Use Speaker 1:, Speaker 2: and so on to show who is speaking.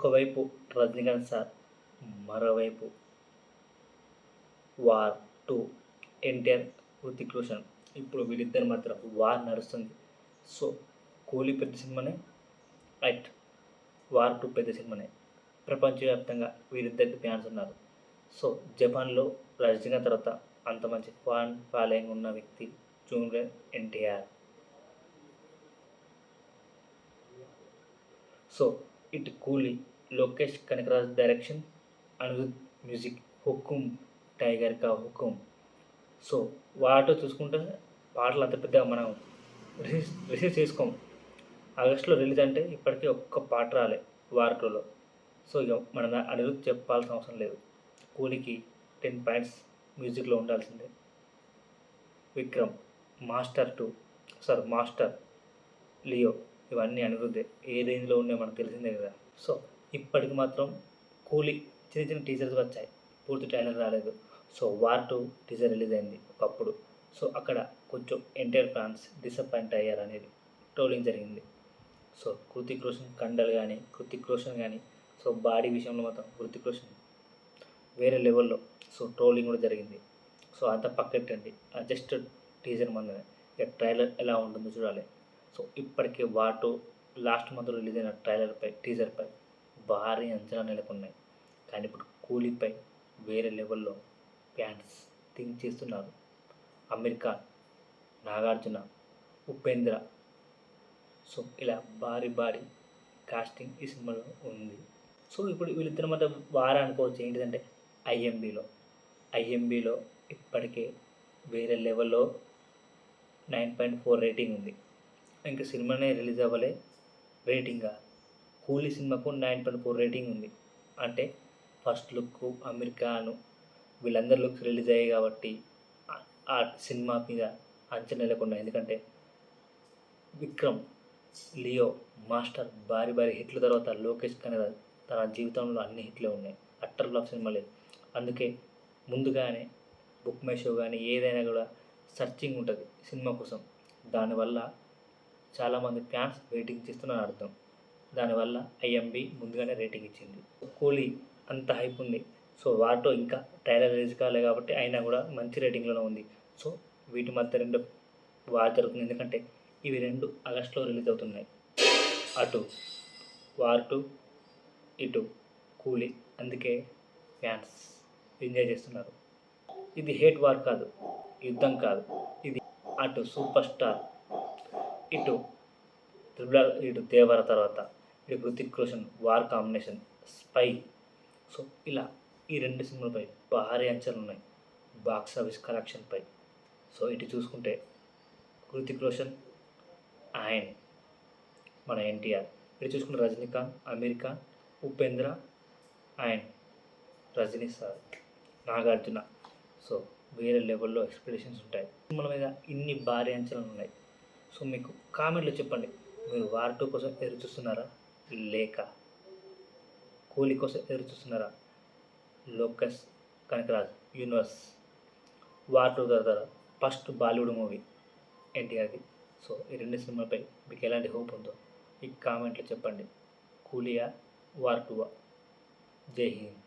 Speaker 1: ఒకవైపు రజనీకాంత్ సార్ మరోవైపు war two NTR Hrithik Roshan. ఇప్పుడు వీళ్ళిద్దరు మాత్రం వార్ నడుస్తుంది. సో కూలీ పెద్ద సినిమానే రైట్ వార్ టూ పెద్ద సినిమానే. ప్రపంచవ్యాప్తంగా వీరిద్దరికి ఫ్యాన్స్ ఉన్నారు. సో జపాన్లో రజనీకాంత్ తర్వాత అంత మంచి ఫ్యాన్ ఫాలోయింగ్ ఉన్న వ్యక్తి junior NTR. So it Coolie Lokesh Kanagaraj direction Anirudh music Hukum tiger కా హుకుమ్ సో వాటో చూసుకుంటే పాటలు అంత పెద్దగా మనం రిసీవ్ రిసీవ్ చేసుకోము ఆగస్టులో రిలీజ్ అంటే ఇప్పటికీ ఒక్క పాట రాలే వార్టోలో సో ఇక మన అనిరుద్ చెప్పాల్సిన అవసరం లేదు. కూలికి టెన్ పాయింట్స్ మ్యూజిక్లో ఉండాల్సిందే. Vikram Master too sir Master Leo. ఇవన్నీ అనిరుద్ధే ఏ రేంజ్లో ఉన్నాయో మనకు తెలిసిందే కదా. సో ఇప్పటికి మాత్రం కూలీ చిన్న చిన్న టీజర్స్ వచ్చాయి. పూర్తి ట్రైలర్ రాలేదు. So War two teaser release అయింది ఒకప్పుడు. సో అక్కడ కొంచెం ఎన్టీఆర్ ఫ్యాన్స్ డిసప్పాయింట్ అయ్యారు అనేది ట్రోలింగ్ జరిగింది. సో కృతిక్ రోషన్ కండలు కానీ కృతిక్ రోషన్ కానీ సో బాడీ విషయంలో మాత్రం కృతిక్ రోషన్ వేరే లెవెల్లో. సో ట్రోలింగ్ కూడా జరిగింది. సో అంత పక్కెట్టండి జస్ట్ టీజర్ మందనే ఇక ట్రైలర్ ఎలా ఉంటుందో చూడాలి. సో ఇప్పటికే వాటు లాస్ట్ మంత్ రిలీజ్ అయిన ట్రైలర్పై టీజర్పై భారీ అంచనా నెలకొన్నాయి. కానీ ఇప్పుడు కూలీపై వేరే లెవెల్లో ఫ్యాన్స్ థింక్ చేస్తున్నారు. అమెరికా నాగార్జున ఉపేంద్ర. సో ఇలా భారీ భారీ కాస్టింగ్ ఈ సినిమాలో ఉంది. సో ఇప్పుడు వీళ్ళిద్దరి మధ్య వారా అనుకోవచ్చు ఏంటిదంటే ఐఎంబీలో. ఐఎంబీలో ఇప్పటికే వేరే లెవెల్లో నైన్ పాయింట్ ఫోర్ రేటింగ్ ఉంది. ఇంకా సినిమానే రిలీజ్ అవ్వలే. రేటింగా కూలీ సినిమాకు నైన్ పాయింట్ ఫోర్ రేటింగ్ ఉంది. అంటే ఫస్ట్ లుక్ అమెరికాను వీళ్ళందరి లుక్స్ రిలీజ్ అయ్యాయి కాబట్టి ఆ- సినిమా మీద అంచనా లేకుండా. ఎందుకంటే విక్రమ్ లియో మాస్టర్ భారీ భారీ హిట్ల తర్వాత లోకేష్ కనరాజ్ తన జీవితంలో అన్ని హిట్లే ఉన్నాయి. అట్టర్ ఫ్లాప్ సినిమాలే అందుకే ముందుగానే బుక్ మై షో కానీ ఏదైనా కూడా సర్చింగ్ ఉంటుంది సినిమా కోసం. దానివల్ల చాలామంది ఫ్యాన్స్ వెయిటింగ్ చేస్తున్నారు అర్థం. దానివల్ల ఐఎంబి ముందుగానే రేటింగ్ ఇచ్చింది. కూలీ అంత హైప్ ఉంది. సో వాటితో ఇంకా ట్రైలర్ రిలీజ్ కాలేదు కాబట్టి అయినా కూడా మంచి రేటింగ్లోనే ఉంది. సో వీటి మధ్య రెండు వార్ జరుగుతుంది. ఎందుకంటే ఇవి రెండు ఆగస్టులో రిలీజ్ అవుతున్నాయి. అటు వార్ టు ఇటు కూలీ అందుకే ఫ్యాన్స్ ఎంజాయ్ చేస్తున్నారు. ఇది హేట్ వార్ కాదు. యుద్ధం కాదు. ఇది అటు సూపర్ స్టార్ ఇటు త్రిబుల్ ఇటు దేవర తర్వాత ఇటు Hrithik Roshan War combination spy. So ఇలా ఈ రెండు సినిమాలపై భారీ అంచనాలు ఉన్నాయి. బాక్స్ ఆఫీస్ కలెక్షన్పై సో ఇటు చూసుకుంటే హృతిక్ రోషన్ అండ్ మన ఎన్టీఆర్. ఇటు చూసుకుంటే Rajinikanth Aamir Khan Upendra and Rajini sir Nagarjuna. So వేరే లెవెల్లో ఎక్స్పెక్టేషన్స్ ఉంటాయి. సినిమాల మీద ఇన్ని భారీ అంచనాలు ఉన్నాయి. సో మీకు కామెంట్లో చెప్పండి. మీరు వార్ టూ కోసం ఎదురు చూస్తున్నారా? లేక కూలీ కోసం ఎదురు చూస్తున్నారా? Lokesh Kanagaraj universe War two తర్వాత ఫస్ట్ బాలీవుడ్ మూవీ ఎన్టీఆర్ది సో ఈ రెండు సినిమాలపై మీకు ఎలాంటి హోప్ ఉందో ఈ కామెంట్లో చెప్పండి. కూలియా వార్ టూవా జై హింద్.